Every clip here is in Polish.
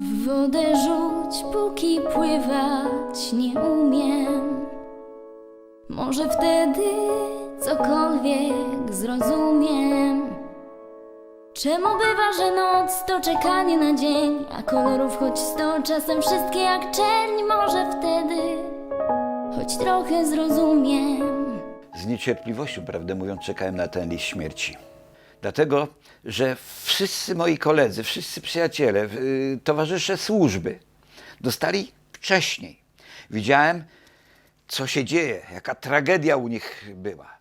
W wodę rzuć, póki pływać nie umiem. Może wtedy cokolwiek zrozumiem. Czemu bywa, że noc to czekanie na dzień, a kolorów choć sto, czasem wszystkie jak czerń, może wtedy choć trochę zrozumiem. Z niecierpliwością, prawdę mówiąc, czekałem na ten list śmierci. Dlatego, że wszyscy moi koledzy, wszyscy przyjaciele, y, towarzysze służby dostali wcześniej. Widziałem, co się dzieje, jaka tragedia u nich była.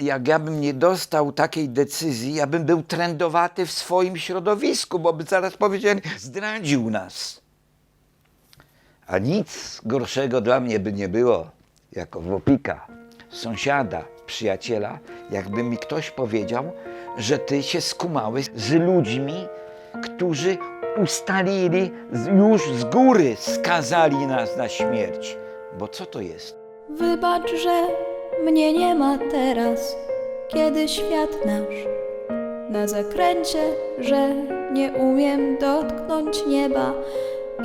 Jak ja bym nie dostał takiej decyzji, ja bym był trendowaty w swoim środowisku, bo by zaraz powiedzieli, zdradził nas. A nic gorszego dla mnie by nie było, jako wopika, sąsiada, przyjaciela, jakby mi ktoś powiedział, że ty się skumałeś z ludźmi, którzy ustalili już z góry, skazali nas na śmierć. Bo co to jest? Wybacz, że mnie nie ma teraz, kiedy świat nasz na zakręcie, że nie umiem dotknąć nieba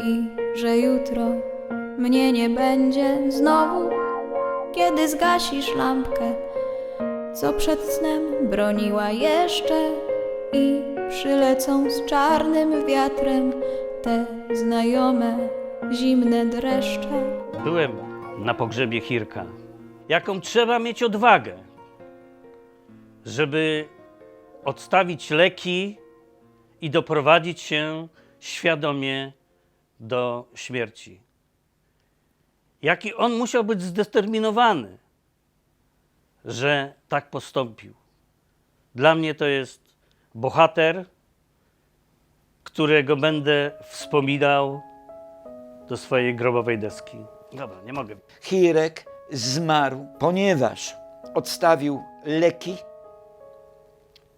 i że jutro mnie nie będzie znowu, kiedy zgasisz lampkę, co przed snem broniła jeszcze i przylecą z czarnym wiatrem te znajome zimne dreszcze. Byłem na pogrzebie Hirka. Jaką trzeba mieć odwagę, żeby odstawić leki i doprowadzić się świadomie do śmierci. Jaki on musiał być zdeterminowany, że tak postąpił. Dla mnie to jest bohater, którego będę wspominał do swojej grobowej deski. Dobra, nie mogę. Hirek zmarł, ponieważ odstawił leki,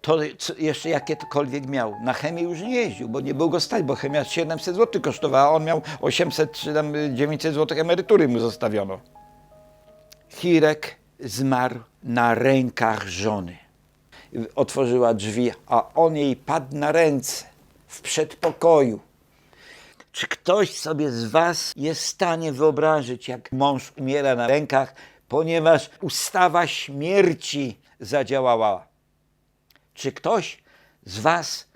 to jeszcze jakiekolwiek miał. Na chemię już nie jeździł, bo nie był go stać, bo chemia 700 zł kosztowała, a on miał 800 czy tam 900 zł emerytury mu zostawiono. Hirek zmarł na rękach żony. Otworzyła drzwi, a on jej padł na ręce w przedpokoju. Czy ktoś sobie z Was jest w stanie wyobrazić, jak mąż umiera na rękach, ponieważ ustawa śmierci zadziałała? Czy ktoś z Was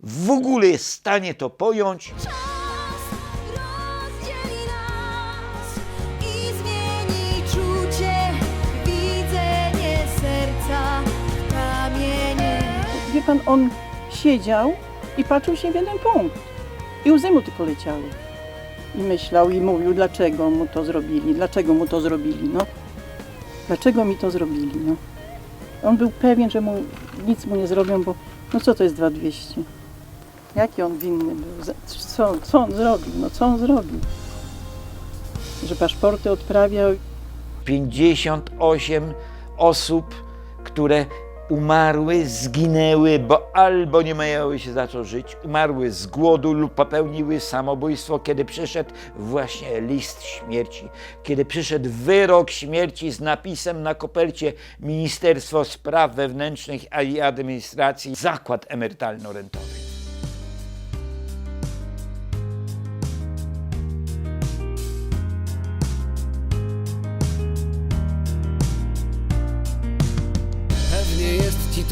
w ogóle jest w stanie to pojąć? Wie pan, on siedział i patrzył się w jeden punkt. I łzy mu tylko leciały. I myślał i mówił, dlaczego mu to zrobili, dlaczego mu to zrobili, no. Dlaczego mi to zrobili, no. On był pewien, że mu nic mu nie zrobią, bo no co to jest 2200? Jaki on winny był? Co, co on zrobił? No co on zrobił? Że paszporty odprawiał 58 osób, które umarły, zginęły, bo albo nie miały się za co żyć, umarły z głodu lub popełniły samobójstwo, kiedy przyszedł właśnie list śmierci, kiedy przyszedł wyrok śmierci z napisem na kopercie Ministerstwo Spraw Wewnętrznych i Administracji, Zakład Emerytalno-Rentowy.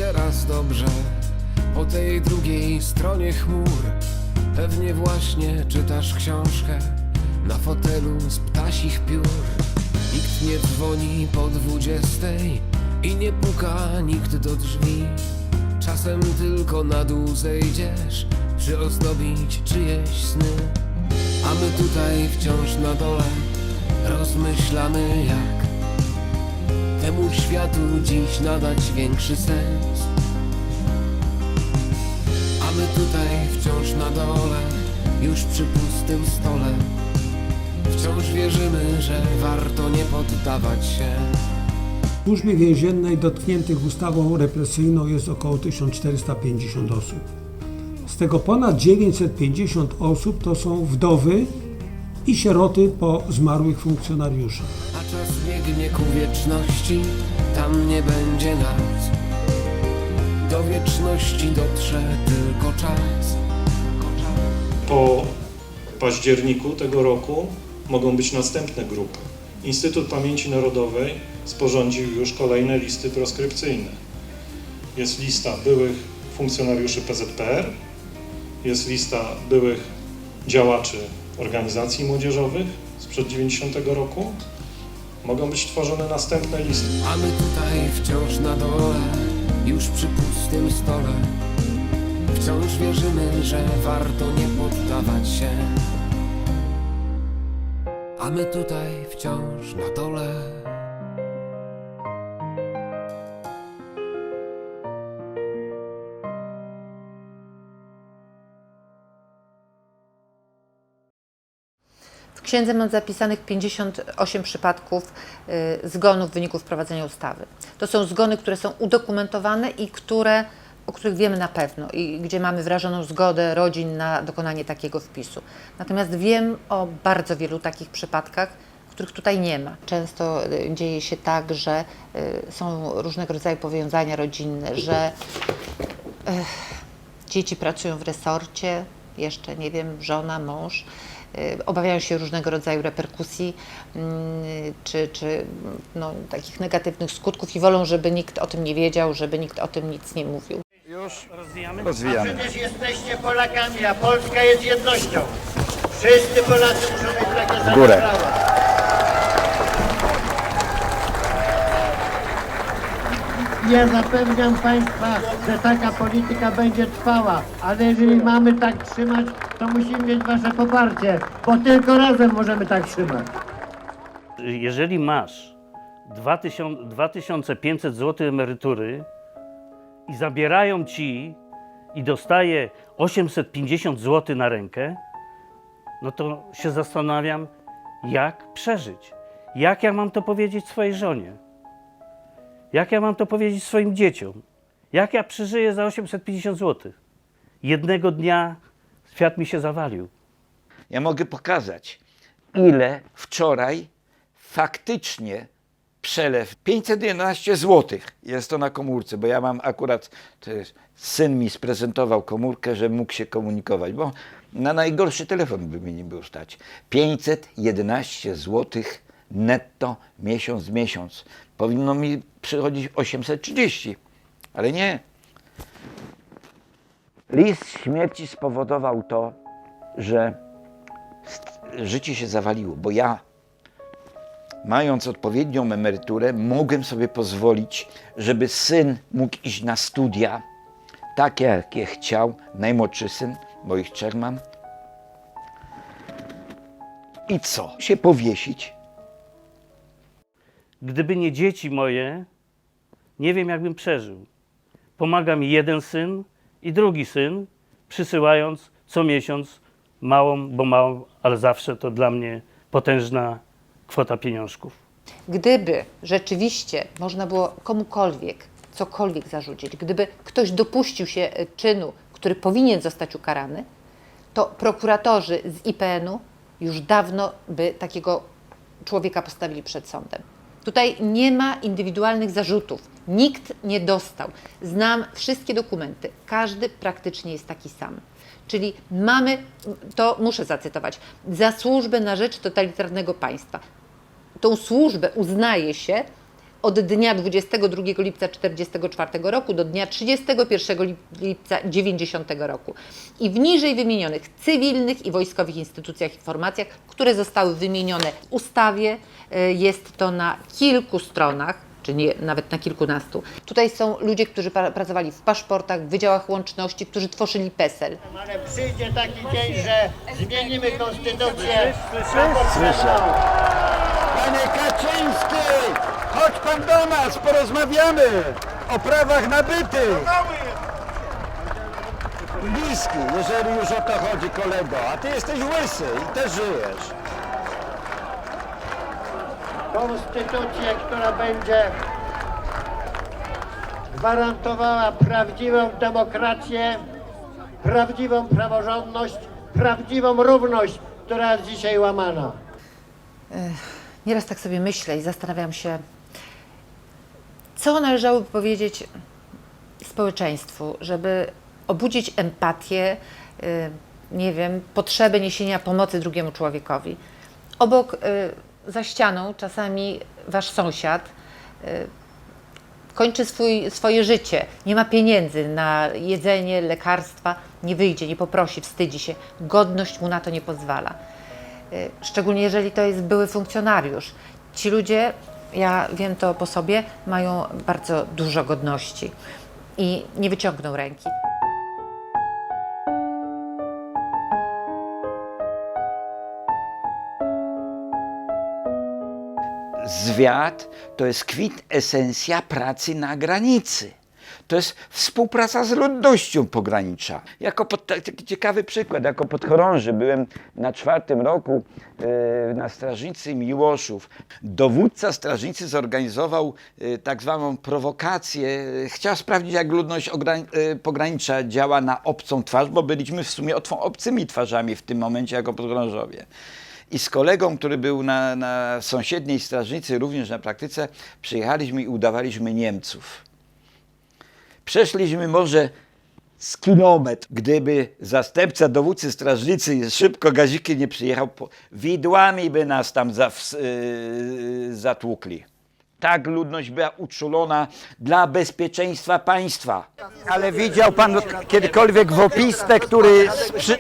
Teraz dobrze po tej drugiej stronie chmur. Pewnie właśnie czytasz książkę na fotelu z ptasich piór. Nikt nie dzwoni po dwudziestej i nie puka nikt do drzwi. Czasem tylko na dół zejdziesz, przyozdobić czyjeś sny. A my tutaj wciąż na dole rozmyślamy jak temu światu dziś nadać większy sens. A my tutaj wciąż na dole, już przy pustym stole, wciąż wierzymy, że warto nie poddawać się. W służbie więziennej dotkniętych ustawą represyjną jest około 1450 osób. Z tego ponad 950 osób to są wdowy i sieroty po zmarłych funkcjonariuszach. A czas biegnie ku wieczności, tam nie będzie nas. Do wieczności dotrze tylko czas. po październiku tego roku mogą być następne grupy. Instytut Pamięci Narodowej sporządził już kolejne listy proskrypcyjne. Jest lista byłych funkcjonariuszy PZPR, jest lista byłych działaczy organizacji młodzieżowych sprzed 90 roku. Mogą być tworzone następne listy. A my tutaj wciąż na dole, już przy pustym stole. Wciąż wierzymy, że warto nie poddawać się. A my tutaj wciąż na dole. Księdze mam zapisanych 58 przypadków y, zgonów w wyniku wprowadzenia ustawy. To są zgony, które są udokumentowane i które, o których wiemy na pewno i gdzie mamy wyrażoną zgodę rodzin na dokonanie takiego wpisu. Natomiast wiem o bardzo wielu takich przypadkach, których tutaj nie ma. Często y, dzieje się tak, że y, są różnego rodzaju powiązania rodzinne, że Dzieci pracują w resorcie, jeszcze nie wiem, żona, mąż. Y, Obawiają się różnego rodzaju reperkusji mm, czy, czy no, takich negatywnych skutków i wolą, żeby nikt o tym nie wiedział, żeby nikt o tym nic nie mówił. Rozwijamy? Rozwijamy. Przecież jesteście Polakami, a Polska jest jednością. Wszyscy Polacy muszą mieć takie same górę. prawa. Ja zapewniam Państwa, że taka polityka będzie trwała, ale jeżeli mamy tak trzymać, to musimy mieć Wasze poparcie, bo tylko razem możemy tak trzymać. Jeżeli masz 2000 2500 zł emerytury i zabierają ci i dostaje 850 zł na rękę, no to się zastanawiam, jak przeżyć. Jak ja mam to powiedzieć swojej żonie? Jak ja mam to powiedzieć swoim dzieciom? Jak ja przeżyję za 850 zł? Jednego dnia świat mi się zawalił. Ja mogę pokazać, ile wczoraj faktycznie przelew 511 zł jest to na komórce, bo ja mam akurat, jest, syn mi sprezentował komórkę, że mógł się komunikować, bo na najgorszy telefon by mi nie było stać. 511 zł netto miesiąc miesiąc. Powinno mi przychodzić 830, ale nie. List śmierci spowodował to, że życie się zawaliło, bo ja, mając odpowiednią emeryturę, mogłem sobie pozwolić, żeby syn mógł iść na studia, takie jakie chciał, najmłodszy syn, bo ich trzech mam. I co? Się powiesić? Gdyby nie dzieci moje, nie wiem, jakbym przeżył. Pomaga mi jeden syn i drugi syn, przysyłając co miesiąc małą, bo małą, ale zawsze to dla mnie potężna kwota pieniążków. Gdyby rzeczywiście można było komukolwiek cokolwiek zarzucić, gdyby ktoś dopuścił się e, czynu, który powinien zostać ukarany, to prokuratorzy z IPN-u już dawno by takiego człowieka postawili przed sądem. Tutaj nie ma indywidualnych zarzutów. Nikt nie dostał. Znam wszystkie dokumenty. Każdy praktycznie jest taki sam. Czyli mamy, to muszę zacytować, za służbę na rzecz totalitarnego państwa tą służbę uznaje się od dnia 22 lipca 1944 roku do dnia 31 lip- lipca 90 roku. I w niżej wymienionych cywilnych i wojskowych instytucjach i formacjach, które zostały wymienione w ustawie, y, jest to na kilku stronach, czy nie, nawet na kilkunastu. Tutaj są ludzie, którzy pra- pracowali w paszportach, w wydziałach łączności, którzy tworzyli PESEL. Ale przyjdzie taki dzień, że zmienimy konstytucję. Słyszę. Panie Kaczyński, chodź pan do nas, porozmawiamy o prawach nabytych. Bliski, jeżeli już o to chodzi, kolego, a ty jesteś łysy i też żyjesz. Konstytucję, która będzie gwarantowała prawdziwą demokrację, prawdziwą praworządność, prawdziwą równość, która jest dzisiaj łamana. Nieraz tak sobie myślę i zastanawiam się, co należałoby powiedzieć społeczeństwu, żeby obudzić empatię, y, nie wiem, potrzebę niesienia pomocy drugiemu człowiekowi. Obok, y, za ścianą, czasami wasz sąsiad y, kończy swój, swoje życie, nie ma pieniędzy na jedzenie, lekarstwa, nie wyjdzie, nie poprosi, wstydzi się, godność mu na to nie pozwala. Y, Szczególnie jeżeli to jest były funkcjonariusz. Ci ludzie, ja wiem to po sobie, mają bardzo dużo godności i nie wyciągną ręki. Zwiat to jest kwintesencja pracy na granicy. To jest współpraca z ludnością pogranicza. Jako pod, taki ciekawy przykład, jako podchorąży byłem na czwartym roku e, na Strażnicy Miłoszów. Dowódca Strażnicy zorganizował e, tak zwaną prowokację. Chciał sprawdzić, jak ludność e, pogranicza działa na obcą twarz, bo byliśmy w sumie obcymi twarzami w tym momencie jako podchorążowie. I z kolegą, który był na, na sąsiedniej strażnicy, również na praktyce, przyjechaliśmy i udawaliśmy Niemców. Przeszliśmy może z kilometr. Gdyby zastępca dowódcy strażnicy szybko gazikiem nie przyjechał, widłami by nas tam yy, zatłukli. Tak ludność była uczulona dla bezpieczeństwa państwa. Ale widział pan kiedykolwiek wopistę, który... Sprzy...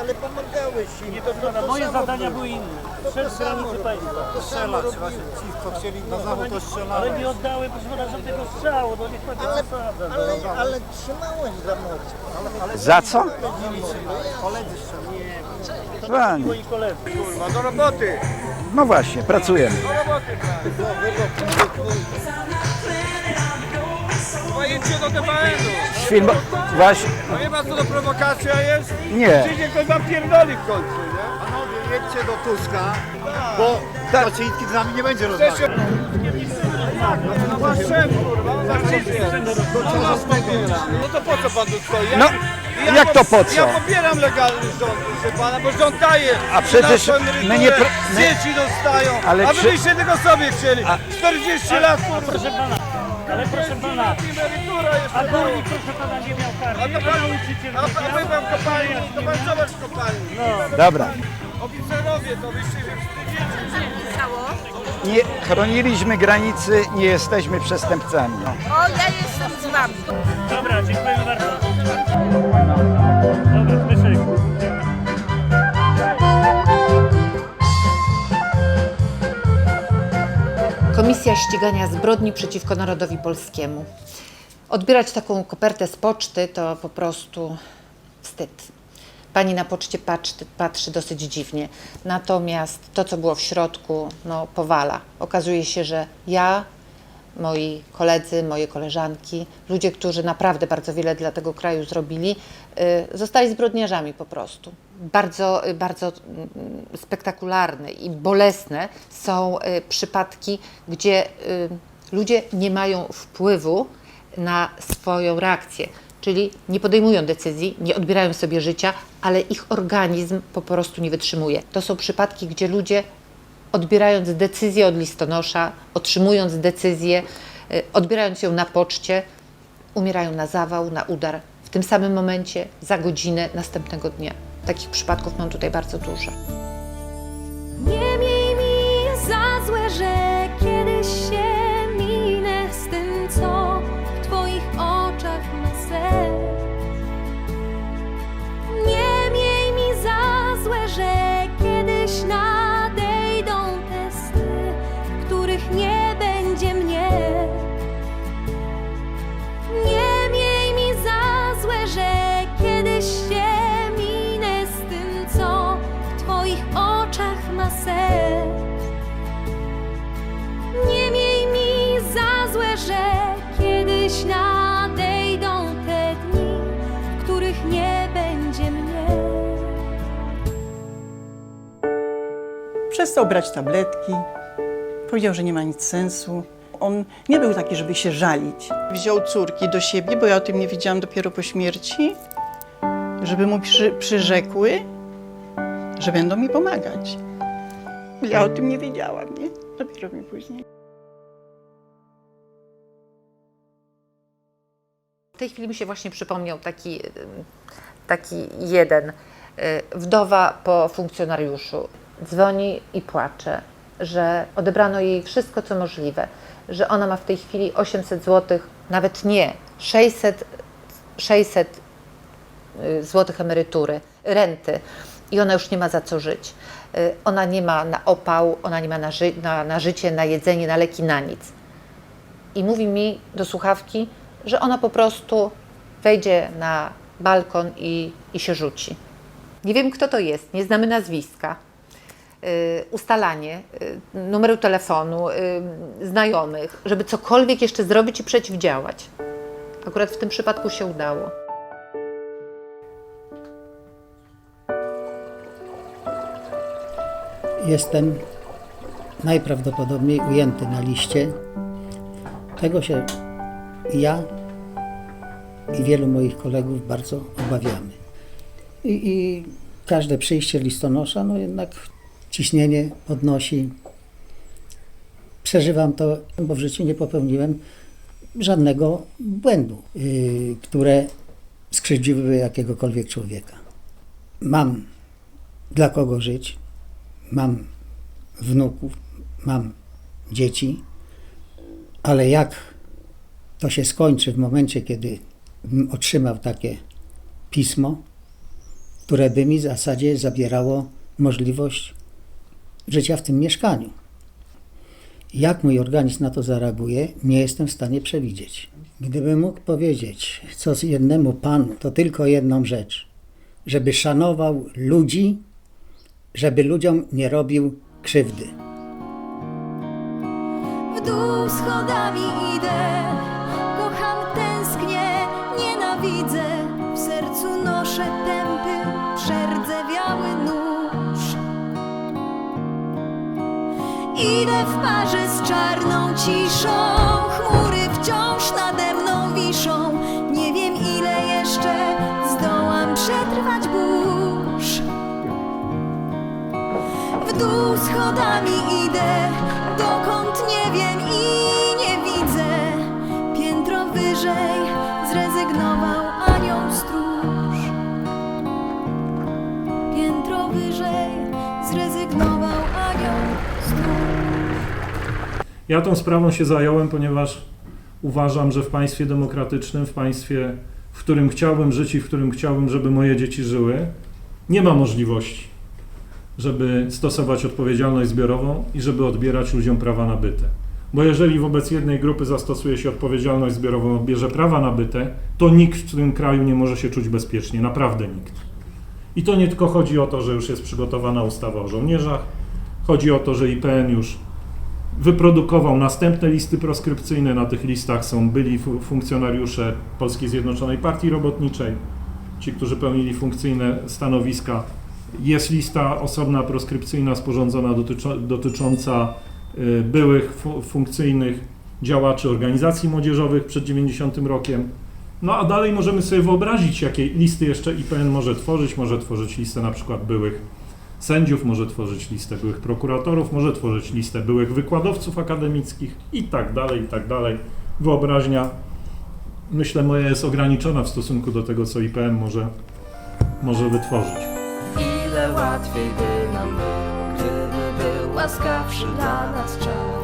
ale pomagałeś im. Nie to prawda, moje zadania były inne. Przez granicy państwa. Strzelać właśnie. Ci, co chcieli na zachód, to strzelali. Ale nie oddały, proszę pana, żadnego strzału, no niech pan nie zasadza. Ale, ale trzymałeś za moc. Za co? Koledzy strzelali. Moi koledzy. Kurwa, do roboty! No właśnie, pracujemy. Pojedźcie do TVN-u. Film... Właśnie... No nie ma co to prowokacja jest? Nie. Przyjdzie ktoś wam pierdoli w końcu, nie? Panowie, jedźcie do Tuska, bo Kaczyński z nami nie będzie rozmawiał. No szef, kurwa, on. On pobiera. No to po co pan tu stoi? Ja, No, jak to po co? Ja popieram legalny rząd, proszę pana, bo rząd daje. A przecież my nie pr- my- Dzieci dostają, Ale a wy czy- byście tego sobie chcieli. 40 lat, kurwa. Proszę pana, ale proszę pana, Emerytura a proszę pana nie miał A karty. to Ja pan, nauczyciel a, nie a wy wam kopalni, to pan zobacz kopalni. Dobra. Oficerowie, to wyście się wstydzicie. Nie chroniliśmy granicy, nie jesteśmy przestępcami. O, ja jestem z wami. Dobra, dziękujemy bardzo. Komisja Ścigania Zbrodni przeciwko Narodowi Polskiemu. Odbierać taką kopertę z poczty to po prostu wstyd. Pani na poczcie patrzy, patrzy dosyć dziwnie. Natomiast to, co było w środku, no, powala. Okazuje się, że ja, moi koledzy, moje koleżanki, ludzie, którzy naprawdę bardzo wiele dla tego kraju zrobili, y, zostali zbrodniarzami po prostu. Bardzo, y, bardzo mm, spektakularne i bolesne są y, przypadki, gdzie ludzie nie mają wpływu na swoją reakcję, czyli nie podejmują decyzji, nie odbierają sobie życia, ale ich organizm po prostu nie wytrzymuje. To są przypadki, gdzie ludzie odbierając decyzję od listonosza, otrzymując decyzję, y, odbierając ją na poczcie, umierają na zawał, na udar w tym samym momencie, za godzinę następnego dnia. Takich przypadków mam tutaj bardzo dużo. Nie miej mi za złe, że nadejdą te dni, w których nie będzie mnie. Przestał brać tabletki. Powiedział, że nie ma nic sensu. On nie był taki, żeby się żalić. Wziął córki do siebie, bo ja o tym nie wiedziałam dopiero po śmierci, żeby mu przy, przyrzekły, że będą mi pomagać. Ja o tym nie wiedziałam, nie? Dopiero mi później. W tej chwili mi się właśnie przypomniał taki, taki jeden. Y, Wdowa po funkcjonariuszu dzwoni i płacze, że odebrano jej wszystko, co możliwe, że ona ma w tej chwili 800 zł, nawet nie, 600, 600 y, złotych emerytury, renty i ona już nie ma za co żyć. Y, Ona nie ma na opał, ona nie ma na, ży- na, na życie, na jedzenie, na leki, na nic. I mówi mi do słuchawki, że ona po prostu wejdzie na balkon i, i się rzuci. Nie wiem, kto to jest, nie znamy nazwiska. Y, ustalanie y, numeru telefonu, y, znajomych, żeby cokolwiek jeszcze zrobić i przeciwdziałać. Akurat w tym przypadku się udało. Jestem najprawdopodobniej ujęty na liście. Tego się ja i wielu moich kolegów bardzo obawiamy. I, i każde przyjście listonosza, no jednak ciśnienie podnosi. Przeżywam to, bo w życiu nie popełniłem żadnego błędu, yy, które skrzywdziłyby jakiegokolwiek człowieka. Mam dla kogo żyć, mam wnuków, mam dzieci, ale jak to się skończy w momencie, kiedy otrzymał takie pismo, które by mi w zasadzie zabierało możliwość życia w tym mieszkaniu. Jak mój organizm na to zareaguje, nie jestem w stanie przewidzieć. Gdybym mógł powiedzieć co z jednemu panu, to tylko jedną rzecz: żeby szanował ludzi, żeby ludziom nie robił krzywdy. W dół schodami idę, Idę w parze z czarną ciszą, chmury wciąż nade mną wiszą. Nie wiem ile jeszcze zdołam przetrwać burz. W dół schodami idę, dokąd nie wiem i nie widzę. Piętro wyżej zrezygnował Ja tą sprawą się zająłem, ponieważ uważam, że w państwie demokratycznym, w państwie, w którym chciałbym żyć i w którym chciałbym, żeby moje dzieci żyły, nie ma możliwości, żeby stosować odpowiedzialność zbiorową i żeby odbierać ludziom prawa nabyte. Bo jeżeli wobec jednej grupy zastosuje się odpowiedzialność zbiorową, odbierze prawa nabyte, to nikt w tym kraju nie może się czuć bezpiecznie, naprawdę nikt. I to nie tylko chodzi o to, że już jest przygotowana ustawa o żołnierzach, chodzi o to, że IPN już wyprodukował następne listy proskrypcyjne. Na tych listach są byli fu- funkcjonariusze Polskiej Zjednoczonej Partii Robotniczej, ci, którzy pełnili funkcyjne stanowiska. Jest lista osobna proskrypcyjna sporządzona dotycząca y, byłych fu- funkcyjnych działaczy organizacji młodzieżowych przed 90 rokiem. No a dalej możemy sobie wyobrazić, jakie listy jeszcze IPN może tworzyć. Może tworzyć listę na przykład byłych sędziów, może tworzyć listę byłych prokuratorów, może tworzyć listę byłych wykładowców akademickich i tak dalej, i tak dalej. Wyobraźnia, myślę, moja jest ograniczona w stosunku do tego, co IPN może, może wytworzyć. Ile łatwiej by nam było, gdyby był łaskawszy dla nas czas.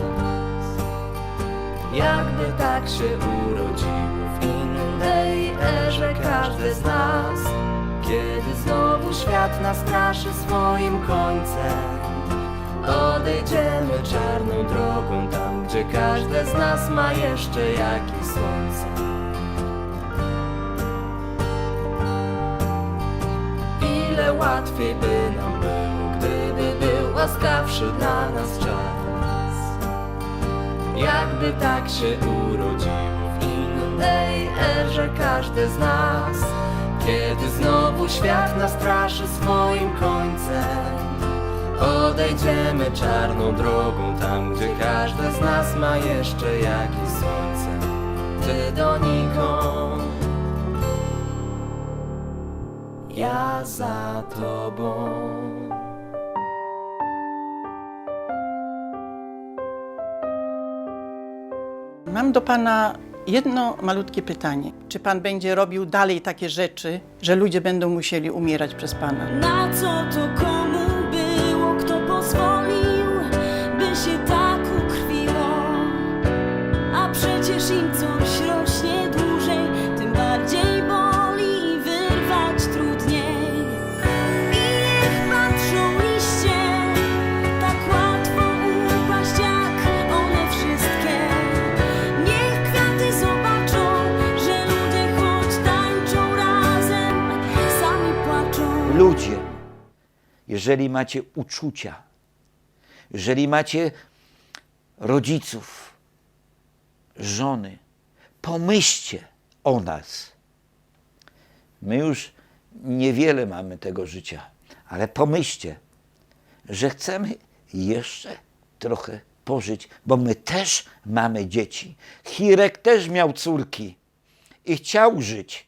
Jakby tak się urodziło w innej erze każdy z nas. Kiedy znowu świat nas straszy swoim końcem. Odejdziemy czarną drogą tam, gdzie każde z nas ma jeszcze jakieś słońce. Ile łatwiej by nam było, gdyby był łaskawszy dla nas czas. Jakby tak się urodziło w innej erze każdy z nas. Kiedy znowu świat nas straszy swoim końcem. Odejdziemy czarną drogą tam, gdzie każdy z nas ma jeszcze jakieś słońce. Ty donikąd. Ja za tobą. Mam do Pana Jedno malutkie pytanie. Czy Pan będzie robił dalej takie rzeczy, że ludzie będą musieli umierać przez Pana? Na co to komu było, kto pozwolił, by się tak ukrwiło? A przecież im coś jeżeli macie uczucia, jeżeli macie rodziców, żony, pomyślcie o nas. My już niewiele mamy tego życia, ale pomyślcie, że chcemy jeszcze trochę pożyć, bo my też mamy dzieci. Hirek też miał córki i chciał żyć.